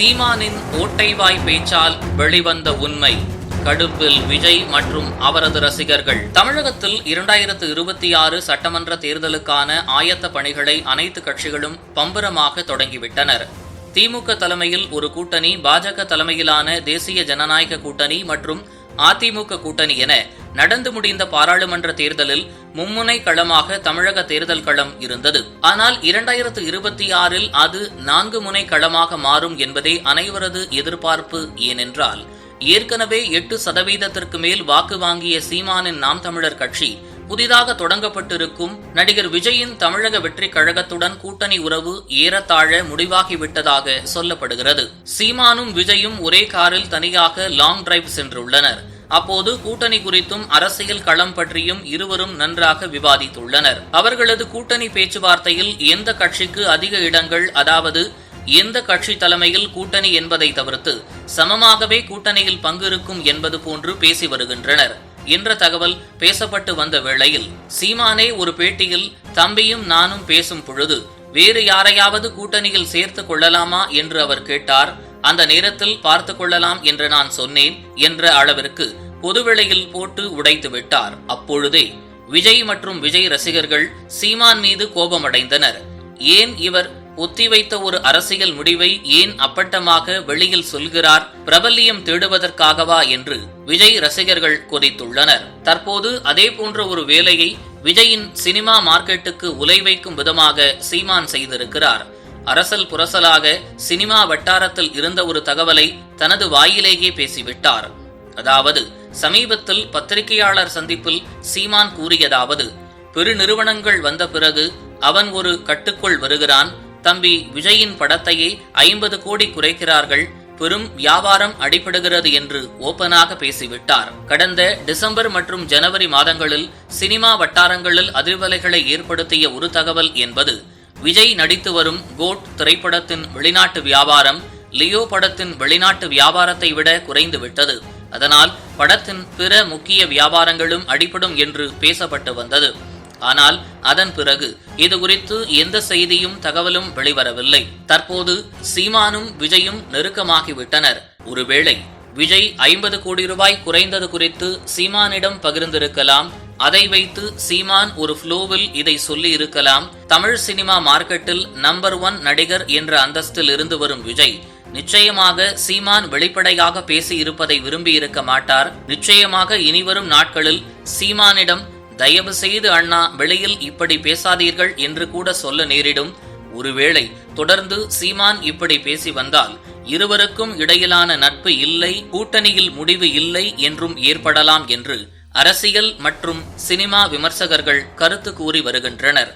சீமானின் ஓட்டைவாய் பேச்சால் வெளிவந்த உண்மை. கடுப்பில் விஜய் மற்றும் அவரது ரசிகர்கள். தமிழகத்தில் இரண்டாயிரத்து இருபத்தி ஆறு சட்டமன்ற தேர்தலுக்கான ஆயத்த பணிகளை அனைத்து கட்சிகளும் பம்பரமாக தொடங்கிவிட்டனர். திமுக தலைமையில் ஒரு கூட்டணி பாஜக தலைமையிலான தேசிய ஜனநாயக கூட்டணி மற்றும் அதிமுக கூட்டணி என நடந்து முடிந்த பாராளுமன்ற தேர்தலில் மும்முனை களமாக தமிழக தேர்தல் களம் இருந்தது. ஆனால் இரண்டாயிரத்து இருபத்தி ஆறில் அது நான்கு முனை களமாக மாறும் என்பதே அனைவரது எதிர்பார்ப்பு. ஏனென்றால் ஏற்கனவே எட்டு சதவீதத்திற்கு மேல் வாக்கு வாங்கிய சீமானின் நாம் தமிழர் கட்சி புதிதாக தொடங்கப்பட்டிருக்கும் நடிகர் விஜயின் தமிழக வெற்றி கழகத்துடன் கூட்டணி உறவு ஏறத்தாழ முடிவாகிவிட்டதாக சொல்லப்படுகிறது. சீமானும் விஜயும் ஒரே காரில் தனியாக லாங் டிரைவ் சென்றுள்ளனர். அப்போது கூட்டணி குறித்தும் அரசியல் களம் பற்றியும் இருவரும் நன்றாக விவாதித்துள்ளனர். அவர்களது கூட்டணி பேச்சுவார்த்தையில் எந்த கட்சிக்கு அதிக இடங்கள் அதாவது எந்த கட்சி தலைமையில் கூட்டணி என்பதை தவிர்த்து சமமாகவே கூட்டணியில் பங்கு இருக்கும் என்பது போன்று பேசி வருகின்றனர். என்ற தகவல் பேசப்பட்டு வந்த வேளையில் சீமானே ஒரு பேட்டியில் தம்பியும் நானும் பேசும் பொழுது வேறு யாரையாவது கூட்டணியில் சேர்த்து கொள்ளலாமா? என்று அவர் கேட்டார். அந்த நேரத்தில் பார்த்து கொள்ளலாம் என்று நான் சொன்னேன் என்ற அளவிற்கு பொதுவெளியில் போட்டு உடைத்து விட்டார். அப்பொழுதே விஜய் மற்றும் விஜய் ரசிகர்கள் சீமான் மீது கோபமடைந்தனர். ஏன் இவர் ஒத்திவைத்த ஒரு அரசியல் முடிவை ஏன் அப்பட்டமாக வெளியில் சொல்கிறார் பிரபல்யம் தேடுவதற்காகவா என்று விஜய் ரசிகர்கள் கொதித்துள்ளனர். தற்போது அதே போன்ற ஒரு வேலையை விஜயின் சினிமா மார்க்கெட்டுக்கு உலை வைக்கும் விதமாக சீமான் செய்திருக்கிறார். அரசல் புரசலாக சினிமா வட்டாரத்தில் இருந்த ஒரு தகவலை தனது வாயிலேயே பேசிவிட்டார். அதாவது சமீபத்தில் பத்திரிகையாளர் சந்திப்பில் சீமான் கூறியதாவது பெருநிறுவனங்கள் வந்த பிறகு அவன் ஒரு கட்டுக்குள் வருகிறான் தம்பி விஜயின் படத்தையே ஐம்பது கோடி குறைக்கிறார்கள். பெரும் வியாபாரம் அடிபடுகிறது என்று ஓபனாக பேசிவிட்டார். கடந்த டிசம்பர் மற்றும் ஜனவரி மாதங்களில் சினிமா வட்டாரங்களில் அதிர்வலைகளை ஏற்படுத்திய ஒரு தகவல் என்பது விஜய் நடித்து வரும் கோட் திரைப்படத்தின் வெளிநாட்டு வியாபாரம் லியோ படத்தின் வெளிநாட்டு வியாபாரத்தை விட குறைந்துவிட்டது. அதனால் படத்தின் பிற முக்கிய வியாபாரங்களும் அடிபடும் என்று பேசப்பட்டு வந்தது. ஆனால் அதன் பிறகு இது குறித்து எந்த செய்தியும் தகவலும் வெளிவரவில்லை. தற்போது சீமானும் விஜயும் நெருக்கமாகிவிட்டனர். ஒருவேளை விஜய் ஐம்பது கோடி ரூபாய் குறைந்தது குறித்து சீமானிடம் பகிர்ந்திருக்கலாம். அதை வைத்து சீமான் ஒரு ஃப்ளோவில் இதை சொல்லி இருக்கலாம் தமிழ் சினிமா மார்க்கெட்டில் நம்பர் ஒன் நடிகர் என்ற அந்தஸ்தில் இருந்து வரும் விஜய் நிச்சயமாக சீமான் வெளிப்படையாக பேசி இருப்பதை விரும்பி இருக்க மாட்டார். நிச்சயமாக இனிவரும் நாட்களில் சீமானிடம் தயவு செய்து அண்ணா வெளியில் இப்படி பேசாதீர்கள் என்று கூட சொல்ல நேரிடும். ஒருவேளை தொடர்ந்து சீமான் இப்படி பேசி வந்தால் இருவருக்கும் இடையிலான நட்பு இல்லை கூட்டணியில் முடிவு இல்லை என்றும் ஏற்படலாம் என்று அரசியல் மற்றும் சினிமா விமர்சகர்கள் கருத்து கூறி வருகின்றனர்.